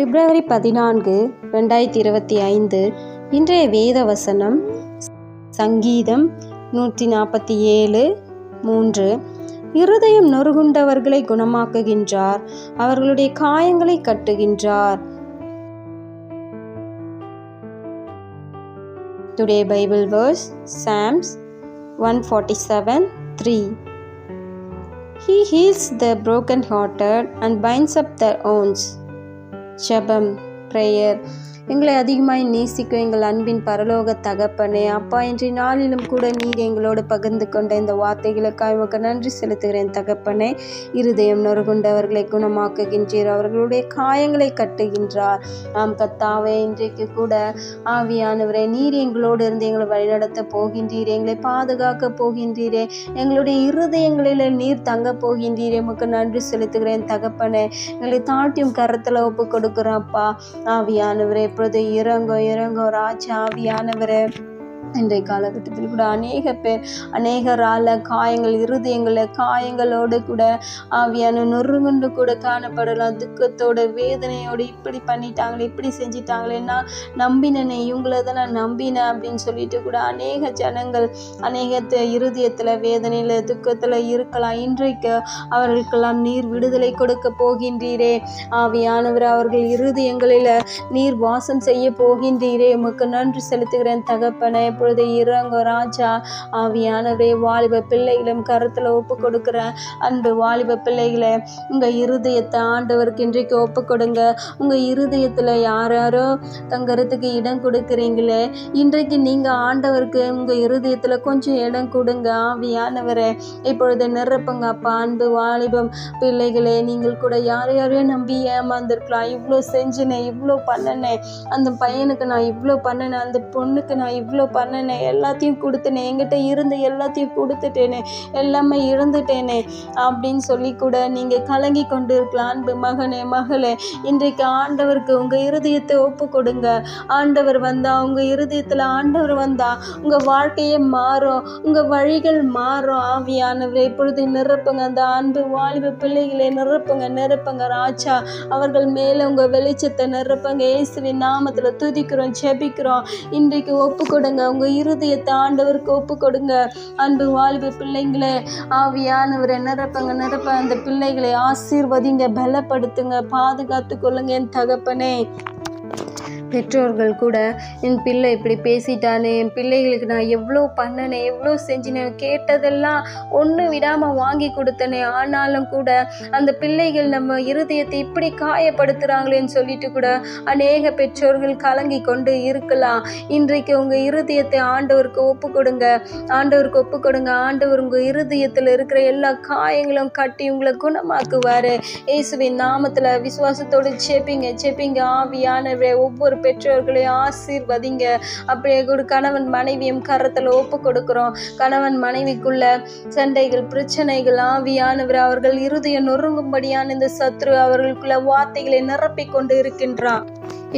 பிப்ரவரி பதினான்கு ரெண்டாயிரத்தி இருபத்தி ஐந்து இன்றைய வேத வசனம் சங்கீதம் நூற்றி நாற்பத்தி ஏழு மூன்று. இருதயம் நொறுகுண்டவர்களை குணமாக்குகின்றார் அவர்களுடைய காயங்களை கட்டுகின்றார். Today Bible verse Psalms one forty seven three He heals the broken-hearted and binds up their wounds. ஜபம் ப்ரேயர் எங்களை அதிகமாய் நேசிக்கும் எங்கள் அன்பின் பரலோக தகப்பனே. அப்பா இன்றைய நாளிலும் கூட நீர் எங்களோடு பகிர்ந்து கொண்ட இந்த வார்த்தைகளுக்காக உமக்கு நன்றி செலுத்துகிறேன் தகப்பனே. இருதயம் நொறுகுண்டவர்களை குணமாக்குகின்றீர். அவர்களுடைய காயங்களை கட்டுகின்றார். நாம் கத்தாவே இன்றைக்கு கூட ஆவியானவரே நீர் எங்களோடு இருந்து எங்களை வழிநடத்த போகின்றீரே. எங்களை பாதுகாக்க போகின்றீரே. எங்களுடைய இருதயங்களில் நீர் தங்க போகின்றீரே. உமக்கு நன்றி செலுத்துகிறேன் தகப்பனே. எங்களை தாட்டியும் கரத்தில் ஒப்பு கொடுக்குறோம்ப்பா ஆவியானவரே இப்பொழுது இறங்கும் இறங்கும் ராஜா ஆவியானவரே. இன்றைய காலகட்டத்தில் கூட அநேக பேர் அநேகரால காயங்கள் இருதயங்களை காயங்களோடு கூட ஆவியான நொறுங்குண்டு கூட காணப்படலாம். துக்கத்தோட வேதனையோடு இப்படி பண்ணிட்டாங்களே இப்படி செஞ்சிட்டாங்களேன்னா நம்பினனே இவங்கள தான் நான் நம்பினேன் அப்படின்னு சொல்லிட்டு கூட அநேக ஜனங்கள் அநேக இருதயத்தில் வேதனையில் துக்கத்தில் இருக்கலாம். இன்றைக்கு அவர்களுக்கெல்லாம் நீர் விடுதலை கொடுக்க போகின்றீரே. ஆவியானவர் அவர்கள் இருதயங்களில் நீர் வாசம் செய்ய போகின்றீரே. உமக்கு நன்றி செலுத்துகிறேன் தகப்பனை. இப்பொழுது இறங்க ராஜா. ஆவியானவரே வாலிப பிள்ளைகளும் கருத்தில் ஒப்பு கொடுக்குற அன்பு வாலிப பிள்ளைகளை உங்கள் இருதயத்தை ஆண்டவருக்கு இன்றைக்கு ஒப்பு கொடுங்க உங்கள் இருதயத்தில் யார் யாரோ தங்கறதுக்கு இடம் கொடுக்குறீங்களே இன்றைக்கு நீங்கள் ஆண்டவருக்கு உங்கள் இருதயத்தில் கொஞ்சம் இடம் கொடுங்க. ஆவியானவரே இப்பொழுது நிரப்புங்க அப்பா அன்பு வாலிபம் பிள்ளைகளே. நீங்கள் கூட யார் யாரையும் நம்பி ஏமாந்துருக்கலாம். இவ்வளோ செஞ்சினேன் இவ்வளோ பண்ணினேன். அந்த பையனுக்கு நான் இவ்வளோ பண்ணினேன். அந்த பொண்ணுக்கு நான் இவ்வளோ பண்ண பண்ணினேன் எல்லாத்தையும் கொடுத்தனே என்கிட்ட இருந்த எல்லாத்தையும் கொடுத்துட்டேனே எல்லாமே இருந்துட்டேனே அப்படின்னு சொல்லி கூட நீங்கள் கலங்கி கொண்டு இருக்கலாம் அன்பு மகனே மகளே. இன்றைக்கு ஆண்டவருக்கு உங்கள் இருதயத்தை ஒப்பு கொடுங்க. ஆண்டவர் வந்தா உங்கள் இருதயத்தில் ஆண்டவர் வந்தா உங்கள் வாழ்க்கையே மாறும் உங்கள் வழிகள் மாறும். ஆவியானவரை இப்பொழுது நிரப்புங்க. அந்த அன்பு வாலிப பிள்ளைகளை நிரப்புங்க நிரப்புங்க ராஜா. அவர்கள் மேலே உங்கள் வெளிச்சத்தை நிரப்புங்க. இயேசுவின் நாமத்தில் துதிக்கிறோம் ஜெபிக்கிறோம். இன்றைக்கு ஒப்பு கொடுங்க. உங்கள் இருதயத்தை ஆண்டவருக்கு ஒப்பு கொடுங்க அன்பு வாலிப பிள்ளைங்களே ஆவியானவரை நிரப்பங்க நிரப்ப அந்த பிள்ளைகளை ஆசீர்வதிங்க பலப்படுத்துங்க பாதுகாத்து கொள்ளுங்க என் தகப்பனே. பெற்றோர்கள் கூட என் பிள்ளை இப்படி பேசிட்டானே என் பிள்ளைகளுக்கு நான் எவ்வளோ பண்ணனே எவ்வளோ செஞ்சினேன் கேட்டதெல்லாம் ஒன்று விடாமல் வாங்கி கொடுத்தனே. ஆனாலும் கூட அந்த பிள்ளைகள் நம்ம இருதயத்தை இப்படி காயப்படுத்துகிறாங்களேன்னு சொல்லிட்டு கூட அநேக பெற்றோர்கள் கலங்கி கொண்டு இருக்கலாம். இன்றைக்கு உங்கள் இருதயத்தை ஆண்டவருக்கு ஒப்பு கொடுங்க. ஆண்டவருக்கு ஒப்பு கொடுங்க. ஆண்டவர் உங்கள் இருதயத்தில் இருக்கிற எல்லா காயங்களும் கட்டி உங்களை குணமாக்குவார். இயேசுவின் நாமத்தில் விசுவாசத்தோடு செப்பிங்க செப்பிங்க ஆவியானவரே ஒவ்வொரு பெற்றோர்களை ஆசீர்வதிங்க. அப்படியே கூட கணவன் மனைவியும் கரத்தில் ஒப்பு கொடுக்குறோம். கணவன் மனைவிக்குள்ள சண்டைகள் பிரச்சனைகள் ஆவியானவர் அவர்கள் இருதயம் நொறுங்கும்படியான இந்த சத்ரு அவர்களுக்குள்ள வார்த்தைகளை நிரப்பிக் கொண்டு இருக்கின்றான்.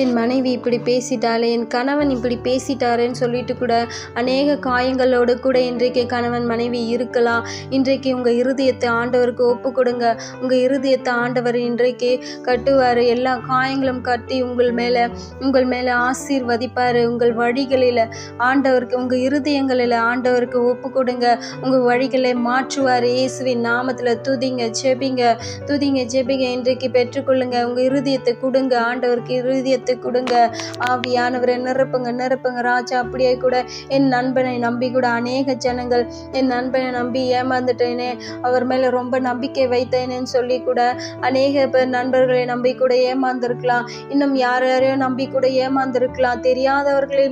என் மனைவி இப்படி பேசிட்டாளே என் கணவன் இப்படி பேசிட்டாரேன்னு சொல்லிட்டு கூட அநேக காயங்களோடு கூட இன்றைக்கு கணவன் மனைவி இருக்கலாம். இன்றைக்கு உங்கள் இருதயத்தை ஆண்டவருக்கு ஒப்பு கொடுங்க. உங்கள் இருதயத்தை ஆண்டவர் இன்றைக்கு கட்டுவார். எல்லா காயங்களும் கட்டி உங்கள் மேலே உங்கள் மேலே ஆசீர்வதிப்பார். உங்கள் வழிகளில் ஆண்டவருக்கு உங்கள் இருதயங்களில் ஆண்டவருக்கு ஒப்பு கொடுங்க. உங்கள் வழிகளை மாற்றுவார். இயேசுவின் நாமத்தில் துதிங்க ஜெபிங்க. துதிங்க ஜெபிங்க. இன்றைக்கு பெற்றுக்கொள்ளுங்க. உங்கள் இருதயத்தை கொடுங்க. ஆண்டவருக்கு இருதயத்தை கொடுங்க. ஆவியானவரை நிரப்புங்க நிரப்புங்க. ராஜா அப்படியே கூட என் நண்பனை நம்பி கூட அநேக ஜனங்கள் என் நண்பனை நம்பி ஏமாந்துட்டேனே. அவர் மேலே ரொம்ப நம்பிக்கை வைத்தேனேன்னு சொல்லி கூட அநேக பேர் நண்பர்களை நம்பி கூட ஏமாந்துருக்கலாம். இன்னும் யார் யாரையும் நம்பி கூட ஏமாந்துருக்கலாம். தெரியாதவர்களை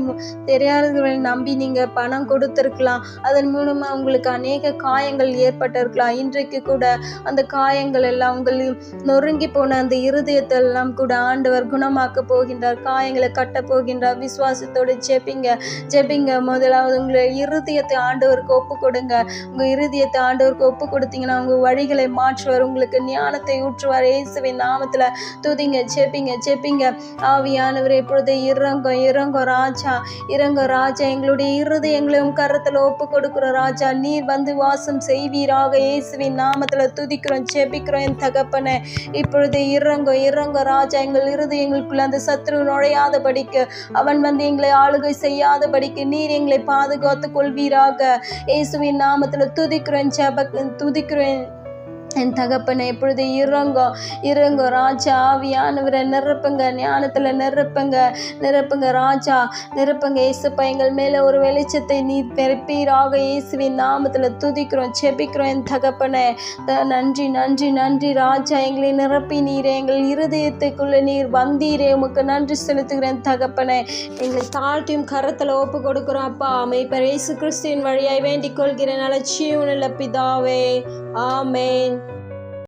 தெரியாதவர்களை நம்பி நீங்கள் பணம் கொடுத்துருக்கலாம். அதன் மூலமாக உங்களுக்கு அநேக காயங்கள் ஏற்பட்டிருக்கலாம். இன்றைக்கு கூட அந்த காயங்கள் எல்லாம் உங்கள் நொறுங்கி போன அந்த இருதயத்தை எல்லாம் கூட ஆண்டவர் குணமாக்க போ போகின்றார் காயங்களை கட்ட போகின்றார் விசுவாசத்தோடு ஜெபிங்க. ஜெபிங்க முதலாவது உங்களை இருதயத்தை ஆண்டவருக்கு ஒப்பு கொடுங்க உங்க இருதயத்தை ஆண்டவருக்கு ஒப்பு கொடுத்தீங்கன்னா உங்க வழிகளை மாற்றுவார் உங்களுக்கு ஞானத்தை ஊற்றுவார். இயேசுவின் நாமத்துல துதிங்க ஜெபிங்க ஜெபிங்க. ஆவியானவர் இப்பொழுது இறங்கோ இறங்கோ ராஜா இறங்கோ ராஜா. எங்களுடைய இருதயங்களையும் கருத்துல ஒப்பு கொடுக்குற ராஜா நீர் வந்து வாசம் செய்வீராக. இயேசுவின் நாமத்துல துதிக்கிறோம் ஜெபிக்கிறோம் என் தகப்பனை. இப்பொழுது இறங்கோ இறங்கோ ராஜா. எங்கள் இருதயங்களுக்குள்ள அந்த சத்ரு நுழையாதபடிக்கு அவன் வந்து எங்களை ஆளுகை செய்யாதபடிக்கு நீர் எங்களை பாதுகாத்து கொள்வீராக. இயேசுவின் நாமத்துல துதிக்கிறேன் ஜெப துதிக்கிறேன் என் தகப்பனை எப்பொழுது இறங்கோ இறங்கோ ராஜா ஆவியானவரை நிரப்புங்க ஞானத்தில் நிரப்புங்க நிரப்புங்க ராஜா நிரப்புங்க இயேசுப்பா எங்கள் மேலே ஒரு வெளிச்சத்தை நீ பெருப்பீராக இயேசுவின் நாமத்தில் துதிக்கிறோம் செபிக்கிறோம் என் தகப்பனை. த- நன்றி நன்றி நன்றி ராஜா எங்களை நிரப்பி நீரே எங்கள் இருதயத்துக்குள்ளே நீர் வந்தீரே உமக்கு நன்றி செலுத்துகிறேன் தகப்பனை. எங்களை தாழ்த்தியும் கரத்தில் ஒப்பு கொடுக்குறோம் அப்பா. அமைப்பர் இயேசு கிறிஸ்துவின் வழியாய் வேண்டிக் கொள்கிறேன் அலட்சியம் பிதாவே. ஆமேன்.